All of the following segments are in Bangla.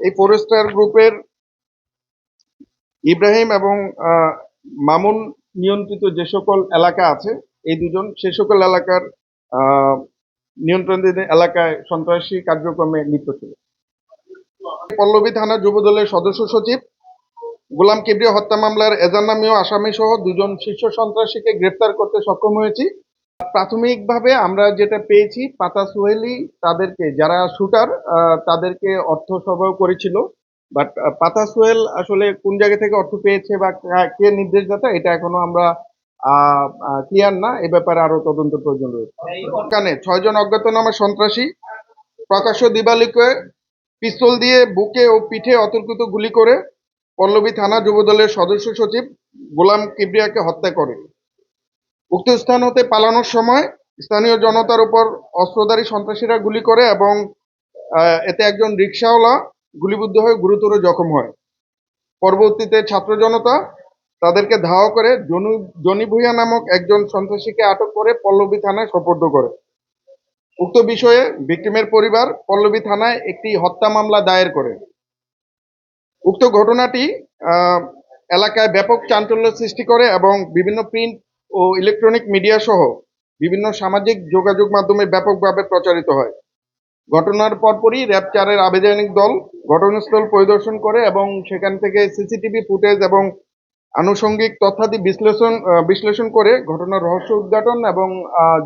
এই ফরেস্টার গ্রুপের ইব্রাহিম এবং মামুন নিয়ন্ত্রিত যে সকল এলাকা আছে, এই দুজন, সে সকল এলাকার নিয়ন্ত্রণাধীন এলাকায় সন্ত্রাসী কার্যক্রমে লিপ্ত ছিল। পল্লবী থানা যুবদলের সদস্য সচিব, গোলাম কিবরিয়া হত্যা মামলার এজান্নামীয় আসামি সহ দুজন শীর্ষ সন্ত্রাসীকে গ্রেফতার করতে সক্ষম হয়েছি। প্রাথমিকভাবে আমরা যেটা পেয়েছি, পাতা সোহেলি তাদেরকে, যারা শুটার তাদেরকে অর্থ সরবরাহ করেছিল। বাট পাতা সোহেল আসলে কোন জায়গা থেকে অর্থ পেয়েছে বা কা- কে নির্দেশদাতা, এটা এখনও আমরা ক্লিয়ার না। এ ব্যাপারে আরও তদন্ত প্রয়োজন রয়েছে। এখানে ছয়জন অজ্ঞাতনামা সন্ত্রাসী, প্রকাশ্য দিবালিকে পিস্তল দিয়ে বুকে ও পিঠে অতর্কিত গুলি করে পল্লবী থানা যুবদলের সদস্য সচিব গোলাম কিবরিয়াকে হত্যা করে। উক্ত স্থান হতে পালানোর সময় স্থানীয় জনতার উপর অস্ত্রধারী সন্ত্রাসীরা গুলি করে এবং এতে একজন রিক্সাওয়ালা গুলিবিদ্ধ হয়ে গুরুতর জখম হয়। পরবর্তীতে ছাত্র জনতা তাদেরকে ধাওয়া করে জনু, জনি ভুইয়া নামক একজন সন্ত্রাসীকে আটক করে পল্লবী থানায় সোপর্দ করে। উক্ত বিষয়ে ভিকটিমের পরিবার পল্লবী থানায় একটি হত্যা মামলা দায়ের করে। উক্ত ঘটনাটি এলাকায় ব্যাপক চাঞ্চল্য সৃষ্টি করে এবং বিভিন্ন প্রিন্ট ও ইলেকট্রনিক মিডিয়া সহ বিভিন্ন সামাজিক যোগাযোগ মাধ্যমে ব্যাপকভাবে প্রচারিত হয়। ঘটনার পরপরই র্যাব চারের আবেদনিক দল ঘটনাস্থল পরিদর্শন করে এবং সেখান থেকে সিসিটিভি ফুটেজ এবং আনুষঙ্গিক তথ্যাদি বিশ্লেষণ বিশ্লেষণ করে ঘটনার রহস্য উদ্ঘাটন এবং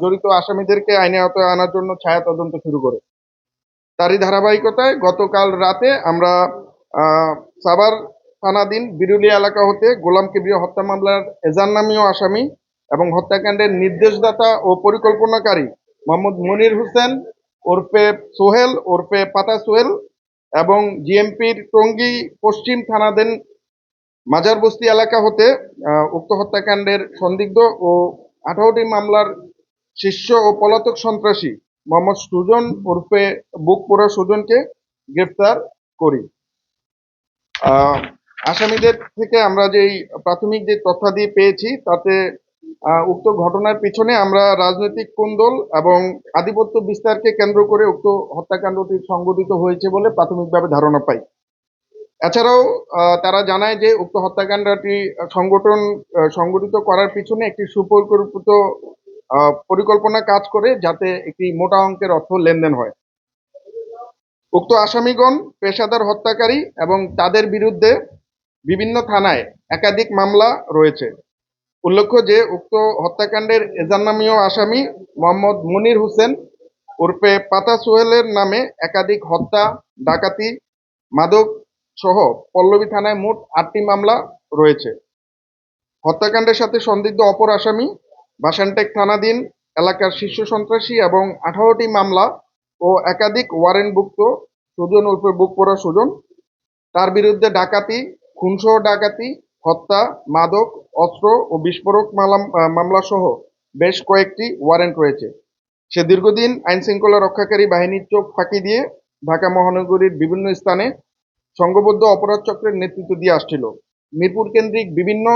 জড়িত আসামিদেরকে আইনে আওতায় আনার জন্য ছায়া তদন্ত শুরু করে। তারই ধারাবাহিকতায় গতকাল রাতে আমরা সাভার থানাধীন বিরুলিয়া এলাকা হতে গোলাম কিবরিয়া হত্যা মামলার এজান নামীয় আসামি এবং হত্যাকাণ্ডের নির্দেশদাতা ও পরিকল্পনাকারী মোহাম্মদ মনির হোসেন ওরফে সোহেল, ওরফে পাতা সোহেল এবং জিএমপির টঙ্গী পশ্চিম থানাধীন মাজারবস্তি এলাকা হতে উক্ত হত্যাকাণ্ডের সন্দিগ্ধ ও আঠারোটি মামলার শীর্ষ ও পলাতক সন্ত্রাসী মোহাম্মদ সুজন ওরফে বুকপোড়া সুজনকে গ্রেফতার করি। আসামিদের থেকে আমরা যেই প্রাথমিক যে তথ্যাদি পেয়েছি, তাতে উক্ত ঘটনার পিছনে আমরা রাজনৈতিক কুন্দল এবং আধিপত্য বিস্তারকে কেন্দ্র করে উক্ত হত্যাকাণ্ডটি সংঘটিত হয়েছে বলে প্রাথমিকভাবে ধারণা পাই। এছাড়াও তারা জানায় যে উক্ত হত্যাকাণ্ডটি সংগঠন সংগঠিত করার পিছনে একটি সুপরিকল্পিত পরিকল্পনা কাজ করে যাতে একটি মোটা অঙ্কের অর্থ লেনদেন হয়। উক্ত আসামিগণ পেশাদার হত্যাকারী এবং তাদের বিরুদ্ধে বিভিন্ন থানায় একাধিক মামলা রয়েছে। উল্লেখ্য যে, উক্ত হত্যাকাণ্ডের এজান্নামীয় আসামি মোহাম্মদ মনির হোসেন ওরফে পাতা সোহেলের নামে একাধিক হত্যা, ডাকাতি, মাদক সহ পল্লবী থানায় মোট আটটি মামলা রয়েছে। হত্যাকাণ্ডের সাথে সন্দিগ্ধ অপর আসামি বাসানটেক থানাধীন এলাকার শীর্ষ সন্ত্রাসী এবং আঠারোটি মামলা ও একাধিক ওয়ারেন্টভুক্ত সুজন উর্ফে বুক পড়া সুজন তার বিরুদ্ধে ডাকাতি, খুনসহ ডাকাতি হত্যা, মাদক, অস্ত্র ও বিস্ফোরক মামলা সহ বেশ কয়েকটি ওয়ারেন্ট রয়েছে। সে দীর্ঘদিন আইন শৃঙ্খলা রক্ষাকারী বাহিনীর চোখ ফাঁকি দিয়ে ঢাকা মহানগরীর বিভিন্ন স্থানে সংঘবদ্ধ অপরাধ চক্রের নেতৃত্ব দিয়ে আসছিল। মিরপুর কেন্দ্রিক বিভিন্ন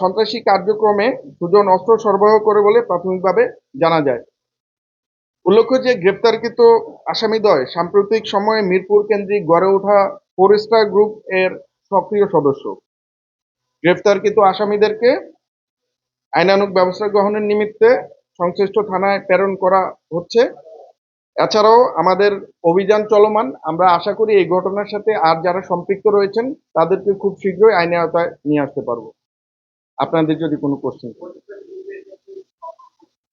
সন্ত্রাসী কার্যক্রমে সুজন অস্ত্র সরবরাহ করে বলে প্রাথমিকভাবে জানা যায়। উল্লেখ্য যে গ্রেপ্তারকৃত আসামিদ্বয় সাম্প্রতিক সময়ে মিরপুর কেন্দ্রিক গড়ে ওঠা ফোর স্টার গ্রুপ এর সক্রিয় সদস্য। গ্রেপ্তারকৃত আসামিদেরকে আইনানুগ ব্যবস্থা গ্রহণের নিমিত্তে সংশ্লিষ্ট থানায় প্রেরণ করা হচ্ছে। এছাড়াও আমাদের অভিযান চলমান। আমরা আশা করি এই ঘটনার সাথে আর যারা সম্পৃক্ত রয়েছেন, তাদেরকে খুব শীঘ্রই আইনে আওতায় নিয়ে আসতে পারব। আপনাদের যদি কোনো কোশ্চেন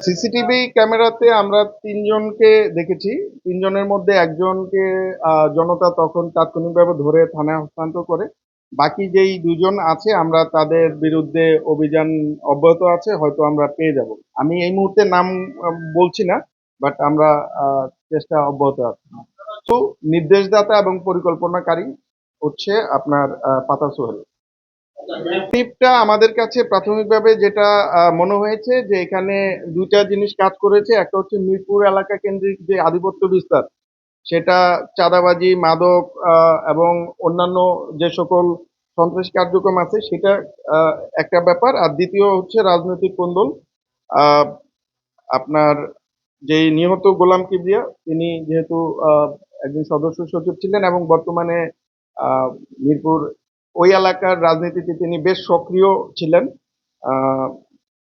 সিসিটিভি ক্যামেরাতে আমরা তিনজনকে দেখেছি। তিনজনের মধ্যে একজনকে জনতা তখন তাৎক্ষণিকভাবে ধরে থানায় হস্তান্তর করে। বাকি যেই দুজন আছে, আমরা তাদের বিরুদ্ধে অভিযান অব্যাহত আছে, হয়তো আমরা পেয়ে যাব। আমি এই মুহূর্তে নাম বলছি না বাট আমরা চেষ্টা অব্যাহত আছে। তো নির্দেশদাতা এবং পরিকল্পনাকারী হচ্ছে আপনার পাতা সোহেল। টিপটা আমাদের কাছে প্রাথমিকভাবে যেটা মনে হয়েছে যে এখানে দুইটা জিনিস কাজ করেছে। একটা হচ্ছে মিরপুর এলাকা কেন্দ্রিক যে আধিপত্য বিস্তার সেটা চাঁদাবাজি, মাদক এবং অন্যান্য যে সকল সন্ত্রাসী কার্যক্রম আছে, সেটা একটা ব্যাপার। আর দ্বিতীয় হচ্ছে রাজনৈতিক কোন্দল। আপনার যেই নিহত গোলাম কিবরিয়া, তিনি যেহেতু একজন সদস্য সচিব ছিলেন এবং বর্তমানে মিরপুর ওই এলাকার রাজনীতিতে তিনি বেশ সক্রিয় ছিলেন।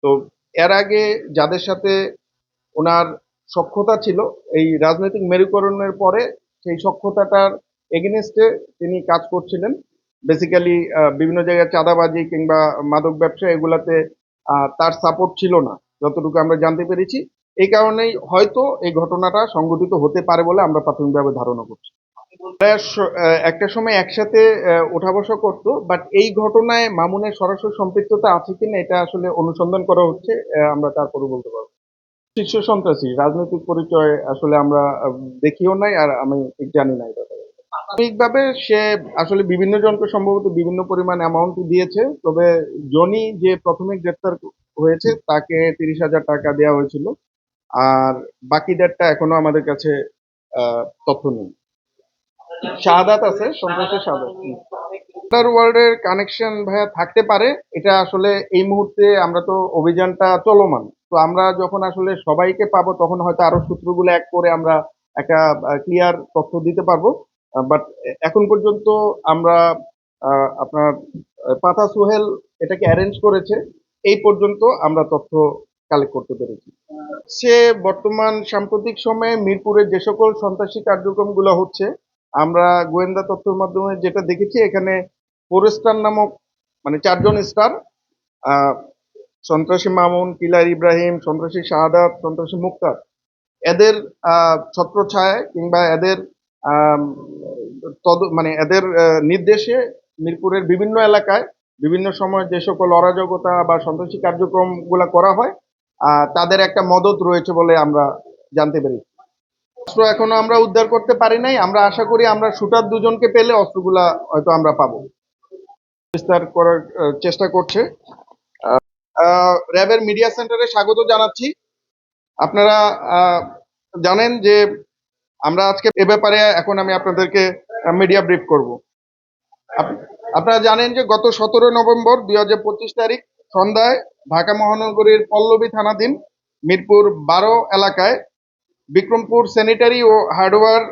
তো এর আগে যাদের সাথে ওনার সক্ষতা ছিল। এই রাজনৈতিক মেরুকরণের পরে সেই সক্ষতাটার এগেনস্টে তিনি কাজ করছিলেন। বেসিক্যালি বিভিন্ন জায়গায় চাঁদাবাজি কিংবা মাদক ব্যবসা এগুলাতে তার সাপোর্ট ছিল না, যতটুকু আমরা জানতে পেরেছি। এই কারণেই হয়তো এই ঘটনাটা সংঘটিত হতে পারে বলে আমরা প্রাথমিকভাবে ধারণা করছি। একটা সময় একসাথে ওঠা বসা করতো বাট এই ঘটনায় মামুনের সরাসরি সম্পৃক্ততা আছে কিনা এটা আসলে অনুসন্ধান করা হচ্ছে আমরা তারপরে বলতে পারব। শীর্ষ সন্ত্রাসী। রাজনৈতিক পরিচয় আসলে আমরা দেখিও নাই আর আমি ঠিক জানি না এটা প্রাথমিকভাবে সে আসলে বিভিন্ন জনকে সম্ভবত বিভিন্ন পরিমাণ অ্যামাউন্ট দিয়েছে, তবে জনি যে প্রথমে গ্রেপ্তার হয়েছে তাকে তিরিশ হাজার টাকা দেওয়া হয়েছিল। আর বাকিদেরটা এখনও আমাদের কাছে তথ্য নেই। শাহাদাত আছে সন্ত্রাসী শাহাদাত। আন্ডার ওয়ার্ল্ডের কানেকশন ভাইয়া থাকতে পারে, এটা আসলে এই মুহূর্তে আমরা তো অভিযানটা চলমান। তো আমরা যখন আসলে সবাইকে পাবো, তখন হয়তো আরও সূত্রগুলো এক করে আমরা একটা ক্লিয়ার তথ্য দিতে পারব। বাট এখন পর্যন্ত আমরা আপনার পাতা সোহেল এটাকে অ্যারেঞ্জ করেছে। এই পর্যন্ত আমরা তথ্য কালেক্ট করতে পেরেছি। সে বর্তমান সাম্প্রতিক সময়ে মিরপুরে যে সকল সন্ত্রাসী কার্যক্রমগুলো হচ্ছে, আমরা গোয়েন্দা তথ্যের মাধ্যমে যেটা দেখেছি, এখানে ফোরেস্টার নামক মানে চারজন স্টার সন্ত্রাসী মামুন কিলার ইব্রাহিম সন্ত্রাসী শাহাদাত সন্ত্রাসী মুক্তার। এদের আহ, ছত্রছায়ায় কিংবা এদের তদ মানে এদের নির্দেশে মিরপুরের বিভিন্ন এলাকায় বিভিন্ন সময় যে সকল অরাজকতা বা সন্ত্রাসী কার্যক্রমগুলা করা হয় তাদের একটা মদত রয়েছে বলে আমরা জানতে পেরেছি। অস্ত্র এখনও আমরা উদ্ধার করতে পারি নাই। আমরা আশা করি আমরা শুটার দুজনকে পেলে অস্ত্রগুলা হয়তো আমরা পাবো। বিস্তার করার চেষ্টা করছে। র্যাবের মিডিয়া সেন্টারে স্বাগত জানাচ্ছি। আপনারা জানেন যে আমরা আজকে এ ব্যাপারে এখন আমি আপনাদেরকে মিডিয়া ব্রিফ করব। আপ- আপনারা জানেন যে গত সতেরো নভেম্বর দুই হাজার পঁচিশ তারিখ সন্ধ্যায় ঢাকা মহানগরীর পল্লবী থানাধীন মিরপুর বারো এলাকায় বিক্রমপুর স্যানিটারি ও হার্ডওয়্যার